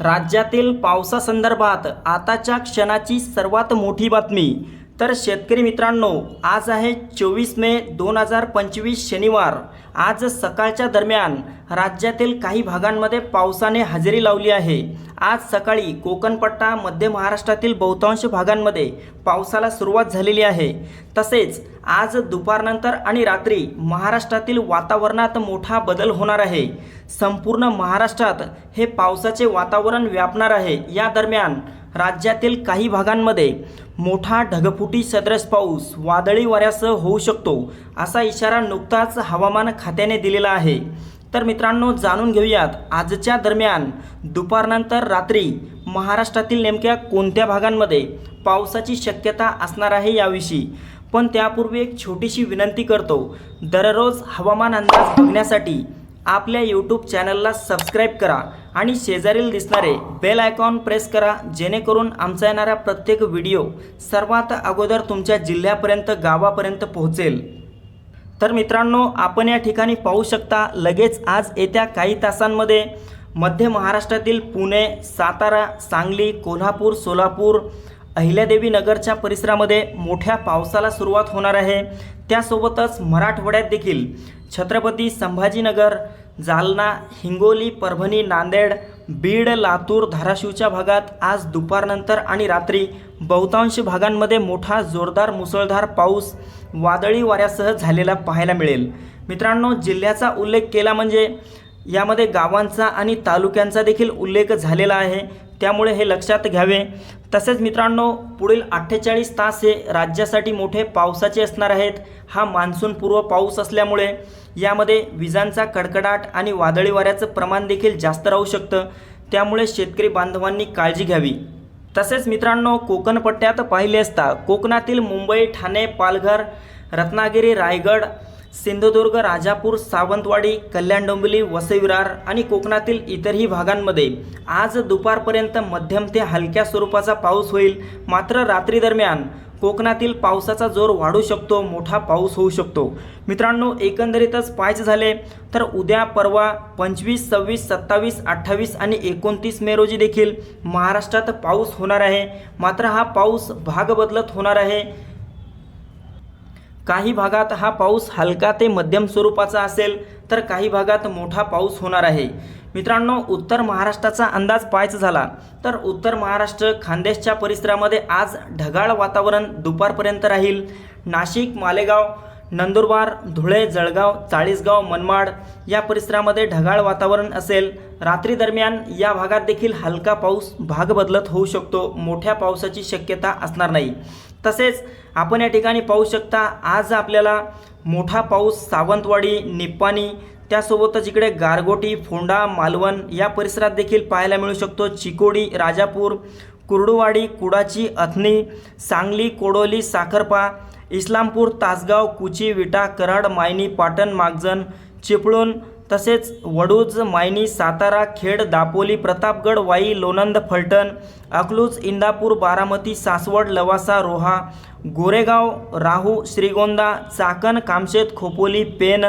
राज्यातील पावसासंदर्भात आताच्या क्षणाची सर्वात मोठी बातमी. तर शेतकरी मित्रांनो आज आहे चोवीस मे दोन हजार पंचवीस शनिवार. आज सकाळच्या दरम्यान राज्यातील काही भागांमध्ये पावसाने हजेरी लावली आहे. आज सकाळी कोकणपट्टा मध्य महाराष्ट्रातील बहुतांश भागांमध्ये पावसाला सुरुवात झालेली आहे. तसेच आज दुपारनंतर आणि रात्री महाराष्ट्रातील वातावरणात मोठा बदल होणार आहे. संपूर्ण महाराष्ट्रात हे पावसाचे वातावरण व्यापणार आहे. या दरम्यान राज्यातील काही भागांमध्ये मोठा ढगफुटी सदृश पाऊस वादळी वाऱ्यासह होऊ शकतो असा इशारा नुकताच हवामान खात्याने दिलेला आहे. तर मित्रांनो जाणून घेऊयात आजच्या दरम्यान दुपारनंतर रात्री महाराष्ट्रातील नेमक्या कोणत्या भागांमध्ये पावसाची शक्यता असणार आहे याविषयी पण त्यापूर्वी एक छोटीशी विनंती करतो. दररोज हवामान अंदाज बघण्यासाठी आपल्या यूट्यूब चॅनलला सबस्क्राईब करा आणि शेजारील दिसणारे बेल आयकॉन प्रेस करा जेणेकरून आमचा येणारा प्रत्येक व्हिडिओ सर्वात अगोदर तुमच्या जिल्ह्यापर्यंत गावापर्यंत पोहोचेल. तर मित्रांनो आपण या ठिकाणी पाहू शकता लगेच आज येत्या काही तासांमध्ये मध्य महाराष्ट्रातील पुणे सातारा सांगली कोल्हापूर सोलापूर अहिल्यादेवी नगरच्या परिसरामध्ये मोठ्या पावसाला सुरुवात होणार आहे. त्यासोबतच मराठवाड्यात देखील छत्रपती संभाजीनगर जालना हिंगोली परभणी नांदेड बीड लातूर धाराशिवच्या भागात आज दुपारनंतर आणि रात्री बहुतांश भागांमध्ये मोठा जोरदार मुसळधार पाऊस वादळी वाऱ्यासह झालेला पाहायला मिळेल. मित्रांनो जिल्ह्याचा उल्लेख केला म्हणजे यामध्ये गावांचा आणि तालुक्यांचा देखील उल्लेख झालेला आहे. त्यामुळे हे लक्षात घ्यावे. तसेच मित्रांनो पुढील अठ्ठेचाळीस तास हे राज्यासाठी मोठे पावसाचे असणार आहेत. हा मान्सूनपूर्व पाऊस असल्यामुळे यामध्ये विजांचा कडकडाट आणि वादळी वाऱ्याचं प्रमाण देखील जास्त राहू शकतं. त्यामुळे शेतकरी बांधवांनी काळजी घ्यावी. तसेच मित्रांनो कोकण पट्ट्यात पाहिले असता कोकणातील मुंबई ठाणे पालघर रत्नागिरी रायगड सिंधुदुर्ग राजापूर सावंतवाडी कल्याण डोंबिवली वसईविरार आणि कोकणातील इतरही भागांमध्ये आज दुपारपर्यंत मध्यम ते हलक्या स्वरूपाचा पाऊस होईल. मात्र रात्री दरम्यान कोकणातील पावसाचा जोर वाढू शकतो मोठा पाऊस होऊ शकतो. मित्रांनो एकंदरीतच पाहायचे झाले तर उद्या परवा पंचवीस सव्वीस सत्तावीस अठ्ठावीस आणि एकोणतीस मे रोजी देखील महाराष्ट्रात पाऊस होणार आहे. मात्र हा पाऊस भाग बदलत होणार आहे. काही भागात हा पाऊस हलका ते मध्यम स्वरूपाचा असेल तर काही भागात मोठा पाऊस होणार आहे. मित्रांनो उत्तर महाराष्ट्राचा अंदाज पाहायचा झाला तर उत्तर महाराष्ट्र खानदेशच्या परिसरामध्ये आज ढगाळ वातावरण दुपारपर्यंत राहील. नाशिक मालेगाव नंदुरबार धुळे जळगाव चाळीसगाव मनमाड या परिसरामध्ये ढगाळ वातावरण असेल. रात्री दरम्यान या भागात देखील हलका पाऊस भाग बदलत होऊ शकतो. मोठ्या पावसाची शक्यता असणार नाही. तसेच आपण या ठिकाणी पाहू शकता आज आपल्याला मोठा पाऊस सावंतवाडी निप्पाणी त्यासोबतच इकडे गारगोटी फोंडा मालवण या परिसरात देखील पाहायला मिळू शकतो. चिकोडी राजापूर कुर्डुवाडी कुडाची अथनी सांगली कोडोली साखरपा इस्लामपूर तासगाव कुची विटा कराड मायनी पाटण मागजन चिपळूण तसेच वडूज मायनी सातारा खेड दापोली प्रतापगड वाई लोणंद फलटण अकलूज इंदापूर बारामती सासवड लवासा रोहा गोरेगाव राहू श्रीगोंदा चाकण कामशेत खोपोली पेन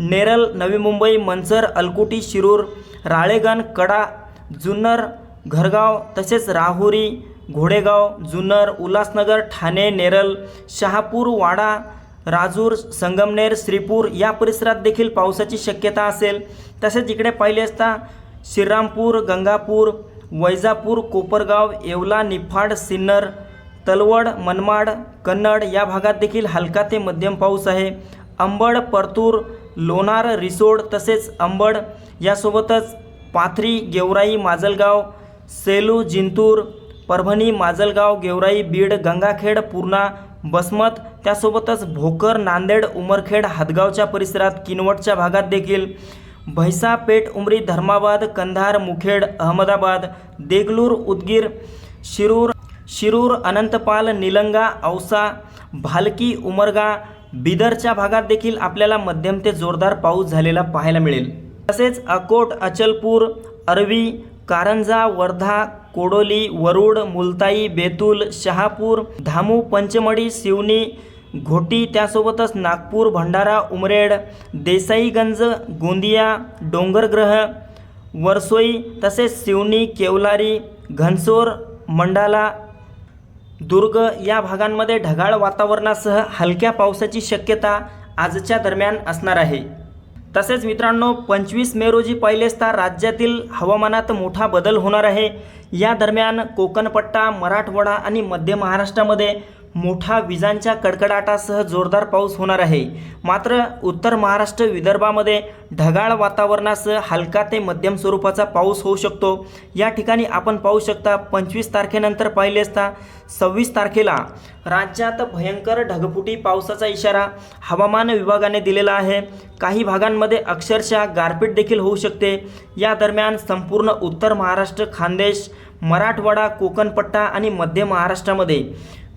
नेरल नवी मुंबई मंचर अलकुटी शिरूर राळेगण कडा जुन्नर घरगाव तसेच राहुरी घोडेगाव जुन्नर उल्हासनगर ठाणे नेरल शहापूर वाडा राजूर संगमनेर श्रीपूर या परिसरात देखील पावसाची शक्यता असेल. तसेच इकडे पाहिले असता श्रीरामपूर गंगापूर वैजापूर कोपरगाव येवला निफाड सिन्नर तलवड मनमाड कन्नड या भागात देखील हलका ते मध्यम पाऊस आहे. अंबड परतूर लोणार रिसोड तसेच अंबड यासोबतच पाथरी गेवराई माजलगाव सेलू जिंतूर परभणी माजलगाव गेवराई बीड गंगाखेड पूर्णा बसमत त्यासोबतच भोकर नांदेड उमरखेड हदगावच्या परिसरात किनवटच्या भागात देखील. भैसा पेठ उमरी धर्माबाद कंधार मुखेड अहमदाबाद देगलूर उदगीर शिरूर शिरूर अनंतपाल निलंगा औसा भालकी उमरगा बिदरच्या भागात देखील आपल्याला मध्यम ते जोरदार पाऊस झालेला पाहायला मिळेल. तसेच अकोट अचलपूर अरवी कारंजा वर्धा कोडोली वरुड मुलताई बेतूल शहापूर धामू पंचमढी शिवनी घोटी त्यासोबतच नागपूर भंडारा उमरेड देसाईगंज गोंदिया डोंगरग्रह वरसोई तसेच शिवनी केवलारी घनसोर मंडाला दुर्ग या भागांमध्ये ढगाळ वातावरणासह हलक्या पावसाची शक्यता आजच्या दरम्यान असणार आहे. तसेच मित्रांनो पंचवीस मे रोजी पहिलेच तर राज्यातील हवामानात मोठा बदल होणार आहे. या दरम्यान कोकणपट्टा मराठवाडा आणि मध्य महाराष्ट्रामध्ये मोठा विजांच्या कडकडाटासह जोरदार पाऊस होणार आहे. मात्र उत्तर महाराष्ट्र विदर्भामध्ये ढगाळ वातावरणासह हलका ते मध्यम स्वरूपाचा पाऊस होऊ शकतो. या ठिकाणी आपण पाहू शकता पंचवीस तारखेनंतर पाहिले असता सव्वीस तारखेला राज्यात भयंकर ढगफुटी पावसाचा इशारा हवामान विभागाने दिलेला आहे. काही भागांमध्ये अक्षरशः गारपीट देखील होऊ शकते. या दरम्यान संपूर्ण उत्तर महाराष्ट्र खानदेश मराठवाडा कोकणपट्टा आणि मध्य महाराष्ट्रामध्ये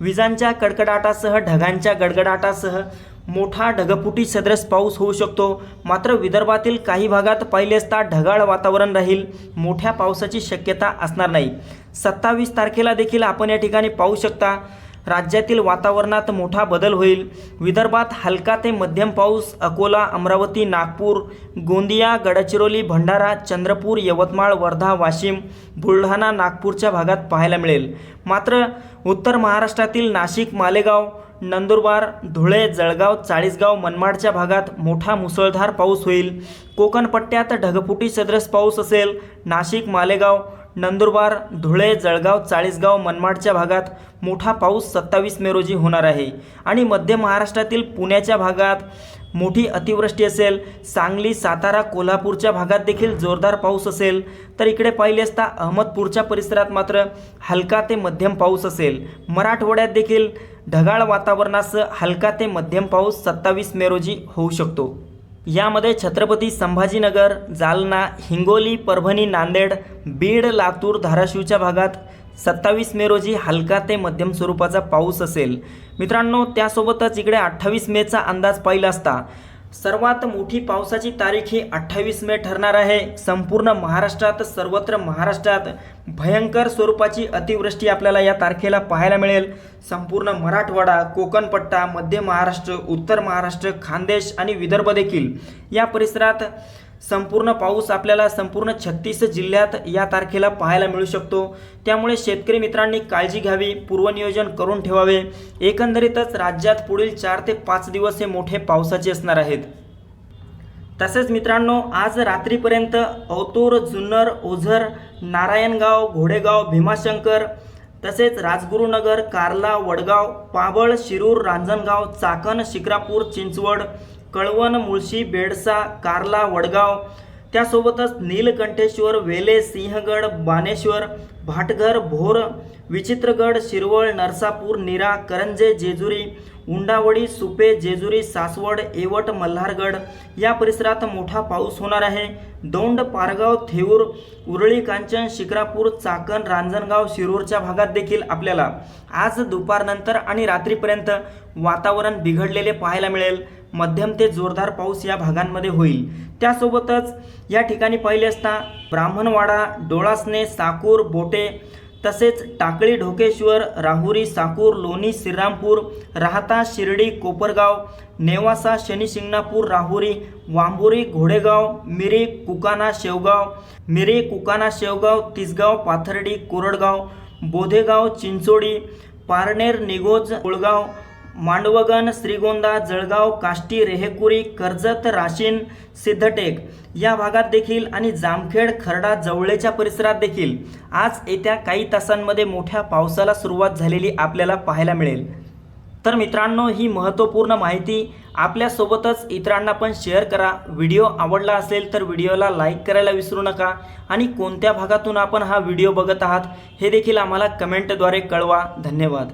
विजांच्या कडकडाटासह ढगांच्या गडगडाटासह मोठा ढगफुटी सदृश पाऊस होऊ शकतो. मात्र विदर्भातील काही भागात पहिले असता ढगाळ वातावरण राहील. मोठ्या पावसाची शक्यता असणार नाही. सत्तावीस तारखेला देखील आपण या ठिकाणी पाहू शकता. राज्यातील वातावरणात मोठा बदल होईल. विदर्भात हलका ते मध्यम पाऊस अकोला अमरावती नागपूर गोंदिया गडचिरोली भंडारा चंद्रपूर यवतमाळ वर्धा वाशिम बुलढाणा नागपूरच्या भागात पाहायला मिळेल. मात्र उत्तर महाराष्ट्रातील नाशिक मालेगाव नंदुरबार धुळे जळगाव चाळीसगाव मनमाडच्या भागात मोठा मुसळधार पाऊस होईल. कोकणपट्ट्यात ढगफुटी सदृश पाऊस असेल. नाशिक मालेगाव नंदुरबार धुळे जळगाव चाळीसगाव मनमाडच्या भागात मोठा पाऊस सत्तावीस मे रोजी होणार आहे. आणि मध्य महाराष्ट्रातील पुण्याच्या भागात मोठी अतिवृष्टी असेल. सांगली सातारा कोल्हापूरच्या भागात देखील जोरदार पाऊस असेल. तर इकडे पाहिले असता अहमदपूरच्या परिसरात मात्र हलका ते मध्यम पाऊस असेल. मराठवाड्यात देखील ढगाळ वातावरणासह हलका ते मध्यम पाऊस सत्तावीस मे रोजी होऊ शकतो. यामध्ये छत्रपती संभाजीनगर जालना हिंगोली परभणी नांदेड बीड लातूर धाराशिवच्या भागात सत्तावीस मे रोजी हलका ते मध्यम स्वरूपाचा पाऊस असेल. मित्रांनो त्यासोबतच इकडे अठ्ठावीस मेचा अंदाज पाहिला असता. सर्वात मोठी पावसाची तारीख ही अठ्ठावीस मे ठरणार आहे. संपूर्ण महाराष्ट्रात सर्वत्र महाराष्ट्रात भयंकर स्वरूपाची अतिवृष्टी आपल्याला या तारखेला पाहायला मिळेल. संपूर्ण मराठवाडा कोकणपट्टा मध्य महाराष्ट्र उत्तर महाराष्ट्र खानदेश आणि विदर्भ देखील या परिसरात संपूर्ण पाऊस आपल्याला संपूर्ण छत्तीस जिल्ह्यात या तारखेला पाहायला मिळू शकतो. त्यामुळे शेतकरी मित्रांनी काळजी घ्यावी पूर्वनियोजन करून ठेवावे. एकंदरीतच राज्यात पुढील चार ते पाच दिवस हे मोठे पावसाचे असणार आहेत. तसेच मित्रांनो आज रात्रीपर्यंत औतूर जुन्नर ओझर नारायणगाव घोडेगाव भीमाशंकर तसेच राजगुरुनगर कार्ला वडगाव पाबळ शिरूर रांजणगाव चाकण शिक्रापूर चिंचवड कळवण मुळशी बेडसा कार्ला वडगाव. त्यासोबतच नीलकंठेश्वर वेले सिंहगड बानेश्वर भाटघर भोर विचित्रगड शिरवळ नरसापूर निरा करंजे जेजुरी उंडावडी सुपे जेजुरी सासवड एवट मल्हारगड. या परिसरात मोठा पाऊस होणार आहे. दौंड पारगाव थेऊर उरळी कांचन शिक्रापूर चाकण रांजणगाव शिरूरच्या भागात देखील आपल्याला आज दुपारनंतर आणि रात्रीपर्यंत वातावरण बिघडलेले पाहायला मिळेल. मध्यम ते जोरदार पाऊस या भागांमध्ये होईल. त्यासोबतच या ठिकाणी पाहिले असता ब्राह्मणवाडा डोळासने साकूर बोटे तसेच टाकळी ढोकेश्वर राहुरी साकूर लोणी श्रीरामपूर राहता शिर्डी कोपरगाव नेवासा शनिशिंगणापूर राहुरी वांबुरी घोडेगाव मिरी कुकाना शेवगाव मिरी कुकाना शेवगाव तिसगाव पाथर्डी कोरडगाव बोधेगाव चिंचोडी पारनेर निगोज कोळगाव मांडवगण श्रीगोंदा जळगाव काष्टी रेहेकुरी कर्जत राशीन सिद्धटेक या भागात देखील आणि जामखेड खर्डा जवळेच्या परिसरात देखील आज येत्या काही तासांमध्ये मोठ्या पावसाला सुरुवात झालेली आपल्याला पाहायला मिळेल. तर मित्रांनो ही महत्त्वपूर्ण माहिती आपल्यासोबतच इतरांना पण शेअर करा. व्हिडिओ आवडला असेल तर व्हिडिओला लाईक करायला विसरू नका आणि कोणत्या भागातून आपण हा व्हिडिओ बघत आहात हे देखील आम्हाला कमेंटद्वारे कळवा. धन्यवाद.